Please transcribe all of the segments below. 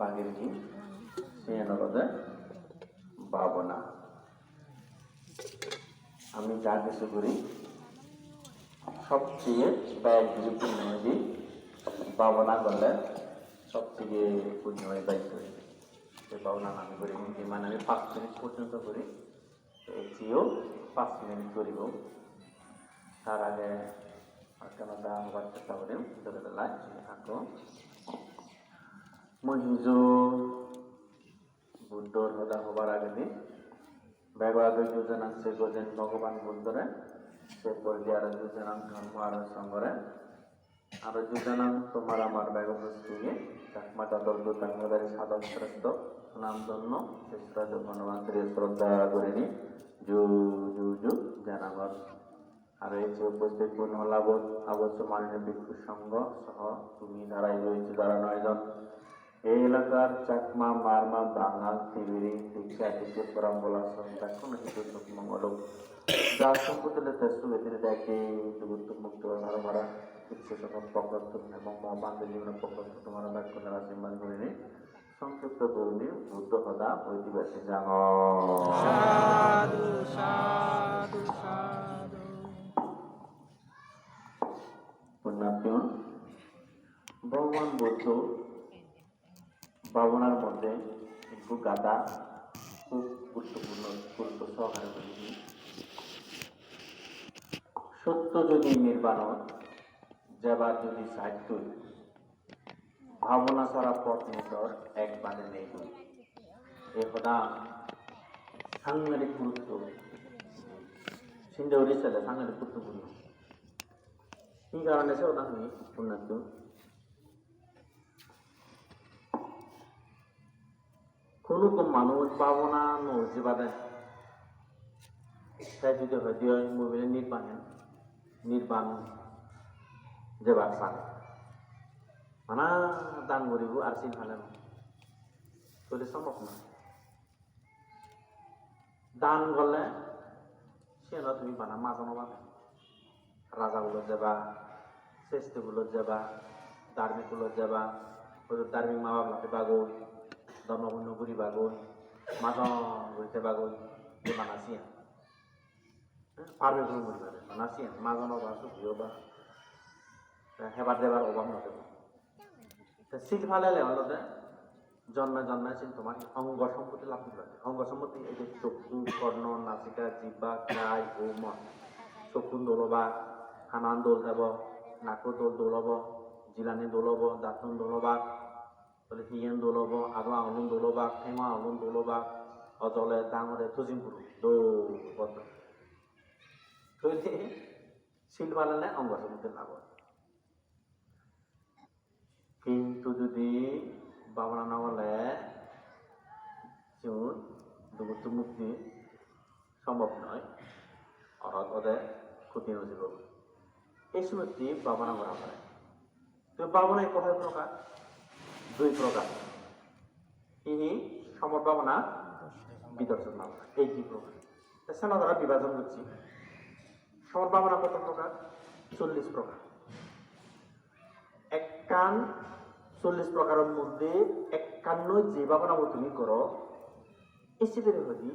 বাগের কি সে ভাবনা। আমি যা কিছু করি, সবচেয়ে ব্যয় যদি পুণ্যময়ী ভাবনা করলে সবচেয়ে পুণ্যময় ব্যয় করি। সে ভাবনা আমি করি মানে আমি পাঁচ মিনিট পর্যন্ত করি। এর পাঁচ মিনিট করিব। তার আগে কেন দাম চেষ্টা করিম ধরে বেলায় থাকো। হিজো বুদ্ধর হদা হবার আগে দিন ব্যবহার যোজনা সে গোজেন ভগবান বুদ্ধরে সে পর্যায়ে আর যোজনা ধর্ম আর সঙ্গরে আর যোজনা তোমার আমার ব্যবস্থিয়ে চাকমাটা দল দুর্গাঙ্গদারি সাধক শ্রেষ্ঠ নাম জন্য শ্রেষ্ঠ ধন্যবাদ শ্রদ্ধা করে নি জু জু জু জানাগর আর এই যে উপস্থিত পূর্ণ লাভ আবশ্য মাননীয় ভিক্ষু সংঘ, সহ তুমি ধারাই রয়েছে যারা নয়জন এই এলাকার চাকমা মারমা বাঙাল তিবিরি দীক্ষা দিকে পরম্বলা সংখ্যা কোনো কিছু মঙ্গল যা সম্পত্তিলে তেসু ব্যতীত দেখে দুগুত্ব মুক্ত আরও মারা ইচ্ছে সকল পকর্ত এবং মহাবান্ধব জীবনের পকর্ত তোমার বাক্য দ্বারা সিম্বান করিনি সংক্ষিপ্ত করুণী বুদ্ধ হদা ঐতিবাসী জাঙ সাধু সাধু সাধু পুণ্যার্জন ভগবান বুদ্ধ ভাবনার মধ্যে একটু গাদা খুব গুরুত্বপূর্ণ গুরুত্ব সহকারে বলেছি সত্য যদি নির্বাণ যাবার যদি সাহিত্য ভাবনা ছাড়া পথ নিতর এক বাদে নেই এ হদা সাংঘাতিক গুরুত্ব সিন্ধে উড়িষ্যাতে সাংঘাতিক গুরুত্বপূর্ণ ಈ ಕಾರಣ ಸಹ ಉದಾಹರಣೆ ಉನ್ನದ್ದು কোনো কম মানুষ পাবো না নজি বাদে তাই যদি হয়তো মোবাইলে নির্বাণ নির্বাণ যাবার সাথে মানা দান করিব, আর সিন ভালে তোলে সম্ভব না। দান করলে সে তুমি বানা মাঝানো বানা। রাজাগুলো যাবা শ্রেষ্ঠগুলো যাবা ধার্মিকগুলো যাবা ওই ধার্মিক মা বাবাকে বাগল ধর্মপূর্ণ গুরি বাগল মাজন ঘুরিতে বাগল যে মানাসিয়া পারবে গুরু গুরি বাগে মানাসিয়া মাজন বা সুখিও বা হেবার দেবার অভাব নদেব সিট ভালে হলতে জন্মে জন্মে সিল তোমার অঙ্গ সম্পত্তি লাভ করতে পারে অঙ্গ সম্পত্তি এই যে চক্ষু কর্ণ নাসিকা জিব্বা গাই ও মন চকুন দোলবা হানান দোল যাব নাকো দোল দোলব জিলানি দোলব দাঁতন দোলবা বলে হিয়েন দোলব আরও আউলুন দোলবা ঠেঙা আউলুন দোলবা অজলে ডাঙরে থুজিম পুরু দৌড় তৈরি শিল বানালে অঙ্গ সমুদ্রে লাভ কিন্তু যদি বাবনা না বলে চুন দুগুত্ব মুক্তি সম্ভব নয় অর্থাৎ ওদের ক্ষতি নজিব এই সময়টি বাবনা করা হয় তো বাবনা এই কয় প্রকার দুই প্রকার। ইনি সমভাবনা বিদর্শন ভাবনা এই দুই প্রকার। দ্বারা বিভাজন করছি। সমভাবনা কত প্রকার? চল্লিশ প্রকার। একান চল্লিশ প্রকারের মধ্যে একান্ন যে ভাবনা তুমি করো এসিদের হলি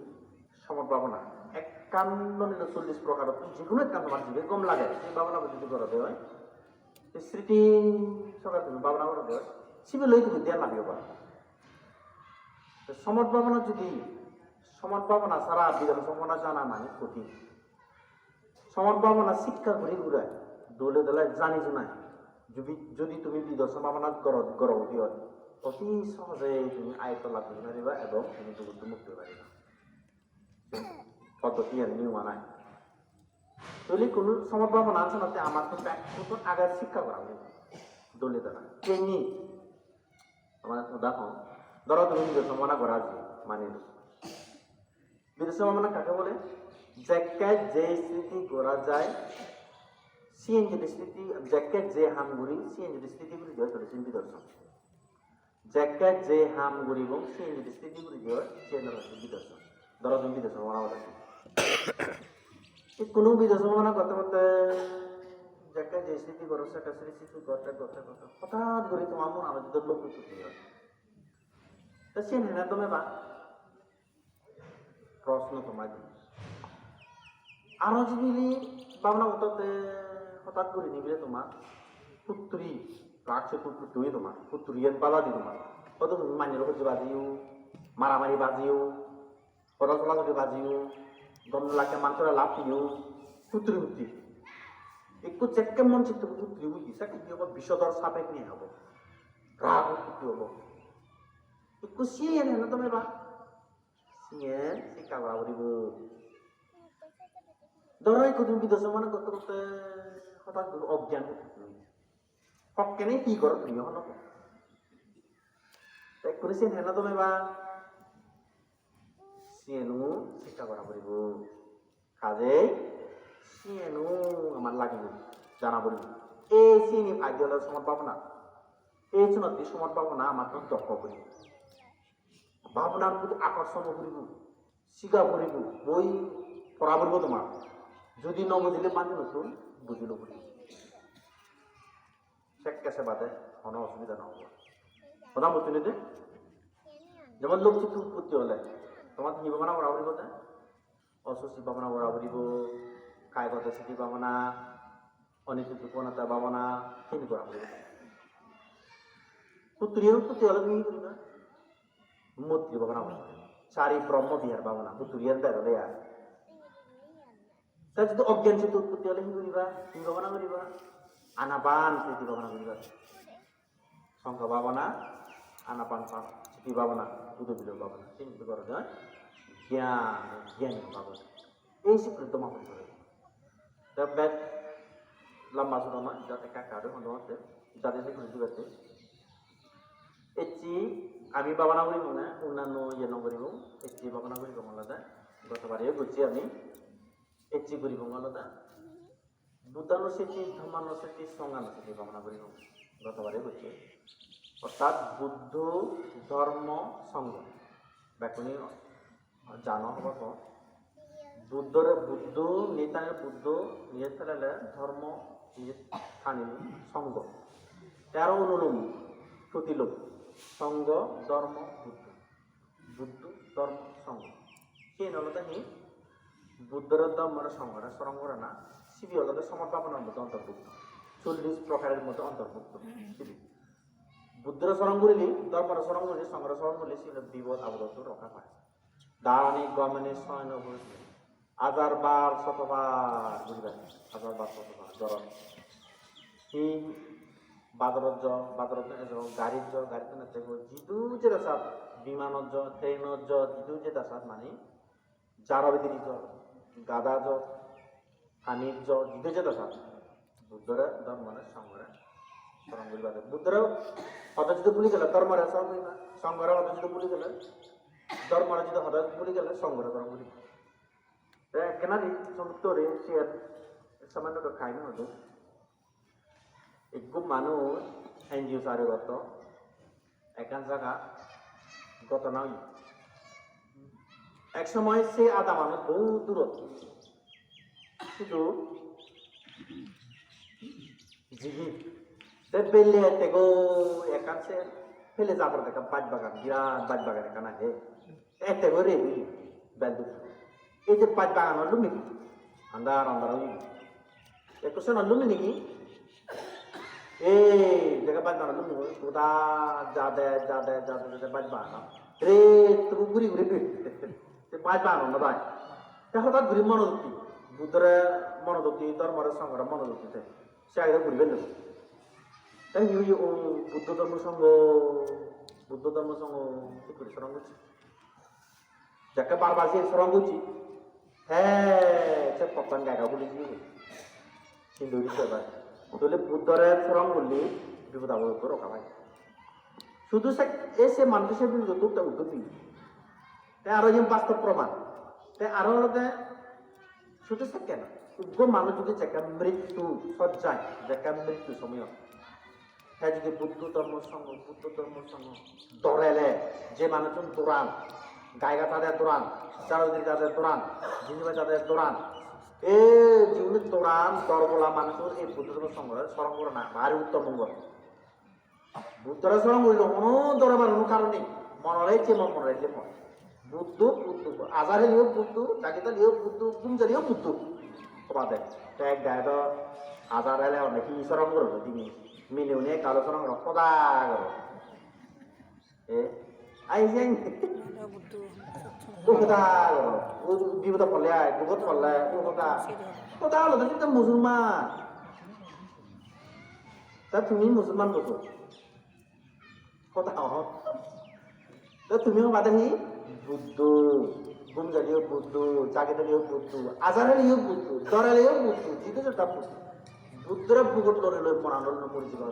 সমভাবনা একান্ন নিলে চল্লিশ প্রকার যে কোনো একান্ন জীবে কম লাগে সেই ভাবনা যদি করতে হয় এই স্মৃতি সকাল তুমি ভাবনা করতে হয় শিবে লই তুমি নামিও পারো সমর ভাবনা যদি সমর ভাবনা সারা বিধান সম্ভাবনা জানা মানে কঠিন সমর ভাবনা শিক্ষা করে ঘুরায় দোলে দোলে জানি জোনায় যদি যদি তুমি বিদর্শন ভাবনা গর্ভবতী হয়, অতি সহজে তুমি আয়ত্ত লাভ করতে পারিবা এবং তুমি দুগুণ মুক্তি পারিবা। পদ্ধতি আর নিয়ম নাই। যদি কোনো সমভাবনা আছে না আমার তো নতুন আগার শিক্ষা করা দলে দ্বারা। ট্রেনিং আমার উদাহরণ ধরো তুমি বিদেশ সম্ভাবনা করা আছে মানে বিদেশ সম্ভাবনা কাকে বলে? জ্যাকেট যে স্মৃতি করা যায় সিএন যদি স্মৃতি জ্যাকেট যে হাম গুড়ি সিএন যদি স্মৃতিগুলি জয় করে সিএন বিদর্শন জ্যাকেট যে হাম গুড়ি এবং সিএন যদি স্মৃতিগুলি জয় সিএন বিদর্শন ধরো তুমি বিদেশ সম্ভাবনা এই কোনো বিদেশ সম্ভাবনা করতে করতে যাকে যে স্মৃতি করো, সেটা স্মৃতি করতে করতে করতে হঠাৎ করে তোমার মন আলোচিত লোক হয় তা সে নেনা তুমি বা? প্রশ্ন তোমার আরও যদি ভাবনা হতাতে হঠাৎ করে নিবিলে তোমার। পুত্রী রাখছে পুত্রী তোমার। পুত্রিয়ান পালা দি তোমার। কত তুমি মানির হচ্ছে বাজিও, মারামারি বাজিও চলা চলি বাজিও, দম লাগে মানুষের লাভ দিও। পুত্রী পুত্রী। একটু চেককে মন চিত্ত পুত্রী বুঝি সেটা কি হব বিষদর সাপেক নিয়ে হব। রাগ পুত্রী হব একটু সিয়ে এনে না তুমি বা? সিয়ে শিকা বাবরিব ধরো এই কুটুম বিদেশ মানে করতে করতে হঠাৎ করে অজ্ঞান হকেনে কি করো তুমি হলো এক করে সে হেনা তুমি বা? সিয়েনু চেষ্টা করা পড়িব কাজে সিয়েনু আমার লাগিব জানা পড়িব এই সিনি ভাগ্য হলে সময় পাবো না। এই চুনতি সময় পাবো না, আমার দক্ষ করিব ভাবনার প্রতি আকর্ষণ করিব শিকা করিব, বই পড়া পড়ব তোমার। যদি ন বুঝিলে মানি নতুন বুঝিল করিব শেখ কেসে বাদে কোনো অসুবিধা নহব। কথা বুঝছি নিতে যেমন লোক চিত্র উৎপত্তি হলে, তোমার কি ভাবনা করা পড়িব যে অস্বস্তি ভাবনা করা পড়িব কায়গত স্থিতি ভাবনা অনিশ্চিত উপনতা ভাবনা সেইনি করা পড়িব পুত্রীয় উৎপত্তি হলে তুমি কি করিবা মূর্তি ভাবনা করিবা চারি ব্রহ্ম বিহার ভাবনা পুত্রিয়ার বেরোলে আর তার যদি অজ্ঞান চিত্ত উৎপত্তি হলে কি করিবা কি ভাবনা করিবা আনাপান স্মৃতি ভাবনা করিবা সংখ্যা ভাবনা আনাপান স্মৃতি ভাবনা উদবিল ভাবনা চিন্তা করা যায় জ্ঞান জ্ঞান ভাবনা এই স্বীকৃত মাহন বেদ লম্বা ছোট নয় যাতে কাকা আরও হলো আছে যাতে সে ঘুরে দিবাতে এচি আমি ভাবনা করিব না অন্যান্য ইয়ে নকরিব এচি ভাবনা করিব আলাদা গতবারে বুঝছি আমি এচি করিব আলাদা বুদ্ধানুসেটি ধর্মানুসেটি সংজ্ঞানুসেটি ভাবনা করিব গতবারে বুঝছি অর্থাৎ বুদ্ধ ধর্ম সংঘ ব্যাকরণী জানো হবার বুদ্ধর বুদ্ধ নেতানের বুদ্ধ ফেলালে ধর্ম স্থানীয় সঙ্গ। তেরো অনুলোম, প্রতিলোম, সঙ্গ, ধর্ম, বুদ্ধ। বুদ্ধ, ধর্ম, সঙ্গ। সেই নলতে হি বুদ্ধর ধর্মের সঙ্গটা সরঙ্গরা না, শিবি হলতে সমর্পাপনের মধ্যে অন্তর্ভুক্ত। চল্লিশ প্রকারের মধ্যে অন্তর্ভুক্ত শিবি। বুদ্ধর করিলে ধর্মের সঙ্গের স্মরণ করিলে সেগুলো বিপদ আবদত্ত রক্ষা পায় দারণী গমনে শয়ন বসলে হাজার বার শতবার বুঝবেন হাজার বার শতবার জ্বর সেই বাদরত জ বাদরত গাড়ির জ গাড়িতে না থাকব যিটো যে দাসাত বিমানত জ ট্রেনত জ যিটো যে দাসাত মানে জারবেদিনী জ গাদা জ হানির জ যিটো যে দাসাত বুদ্ধরে ধর্মরে, সঙ্গরে স্মরণ করিবা বুদ্ধরে অতজিত ভুলি গেলে, ধর্মরে স্মরণ করিবা সঙ্গরে অতজিত ভুলি গেলে, ধর্মরে যদি হঠাৎ ভুলি গেলে, সঙ্গরে স্মরণ করিবা কেনারি সমুদ্রে সে সামান্য খাই না হতো একটু মানুষ এনজিও সারে গত একান জায়গা গত নয় এক সময় সে আদা মানুষ বহু দূরত্ব শুধু জিবি তে পেলে তেগো একান সে ফেলে যাবার দেখা বাজ বাগান বিরাট বাজ বাগান একান আছে এতে করে বেল এই যে পাঁচ বাগান হলো আন্দার আন্দার ওই একটু শোন হলো নাকি এই জায়গা পাঁচ বাগান হলো তোদা যা দে যা দে যা দে যা বাগান রে তুমি ঘুরি ঘুরি সে পাঁচ বাগান হলো ভাই তার ঘুরি মনোদুক্তি বুদ্ধরে মনোদুক্তি ধর্মের সঙ্গে মনোদুক্তি সে আগে ঘুরবেন না তাই ইউ ও বুদ্ধ ধর্ম সঙ্গ বুদ্ধ ধর্ম সঙ্গ কি করে করছি যাকে বারবার সে স্মরণ করছি হ্যাঁ সে পপান জায়গা বলে দিয়ে কিন্তু বিষয় তাহলে বুদ্ধরে স্মরণ করলে, বিপদ আপদ তো রক্ষা পায় শুধু সে, এ সে মানুষের বিরুদ্ধে তো উদ্যোগ। দিই তাই আরও যে বাস্তব প্রমাণ তাই আরও শুধু সে কেন? উগ্র মানুষ যদি যাকে মৃত্যু সজ্জায় যাকে মৃত্যু সময় হ্যাঁ যদি বুদ্ধ ধর্ম সঙ্গ, বুদ্ধ ধর্ম সঙ্গ দৌড়াইলে যে মানুষজন দৌড়ান গায়গা তাদের দৌড়ান চারদিকে তাদের দৌড়ান জিনিমা তাদের দৌড়ান এ জীবনে দৌড়ান দরবলা মানুষের এই বুদ্ধ ধর্ম সঙ্গ স্মরণ করে না, ভারী উত্তম মঙ্গল বুদ্ধরা স্মরণ করিল কোনো দৌড়াবার কোনো কারণ নেই মনরে যে মন মনরে যে মন। বুদ্ধু বুদ্ধু, আজারে লিও বুদ্ধু, জাগিতা লিও বুদ্ধু গুমজা লিও বুদ্ধু। কবা দে টেক গায় তো আজার এলে অনেক কি সরম করো তুমি মিলিও নে কালো করো সদা করো এ আই। বিপদ পড়লে বিপদ পড়লে কথা হলো তুমি তো মুসলমান। তা তুমি মুসলমান বসো কথা হক তা তুমিও বাদাহি বুদ্ধ ঘুম জালিও বুদ্ধ জাগে দালিও বুদ্ধ আজারালিও বুদ্ধ দরালিও বুদ্ধ জিতে যেটা বুদ্ধ। বুদ্ধরা বুকট লড়ে লই পড়ানোর মরে যাবা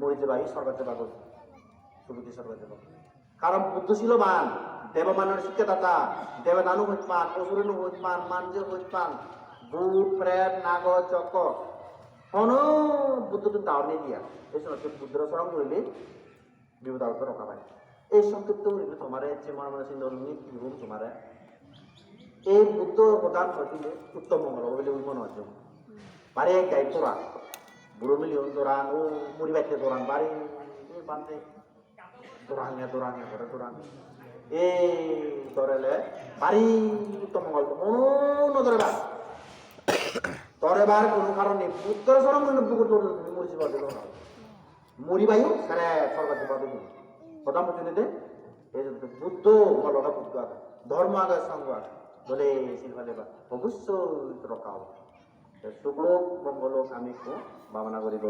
মরে যাবা এই সরকার গো সুবুদ্ধি সরকার যাবা কারণ বুদ্ধ ছিল মান দেবমানের শিক্ষাদাতা দেবদানু হইত পান অসুরেনু হইত পান মানজে হইত পান ভূত প্রেত, নাগ চক হন বুদ্ধ তো দাওয়ানি দিয়া এই সময় বুদ্ধরা স্মরণ করিলে বিপদ আউট রক্ষা পায়। এই সংক্ষিপ্ত করিলে তোমারে, যে মনে মনে চিন্তা রুম তোমারে। এই বুদ্ধ প্রদান ঘটিলে উত্তম মঙ্গল বলে মনে হচ্ছে। বাড়ি এক গাই তোরান বুড়ো মিলিয়ন তোরান ও মুড়ি বাইতে তোরান এই বান্ধে তোরাঙ্গে তোরাঙ্গে করে তোরান এই ধরেলে বাড়ি উত্তম মঙ্গল কোনো ধরে বা তোর এবার কোনো কারণে উত্তর সরম মরিছি বাদে না। মুড়ি বায়ু, সারে সরকার বাদে তুমি কথা বুঝিনি এই যে বুদ্ধ ভালোটা বুদ্ধ আগে, ধর্ম আগে, সঙ্গ আগে। বলে সিলভালে বা, অবশ্যই রক্ষা হবে শুক্লোক মঙ্গলোক আমি ভাবনা করিব।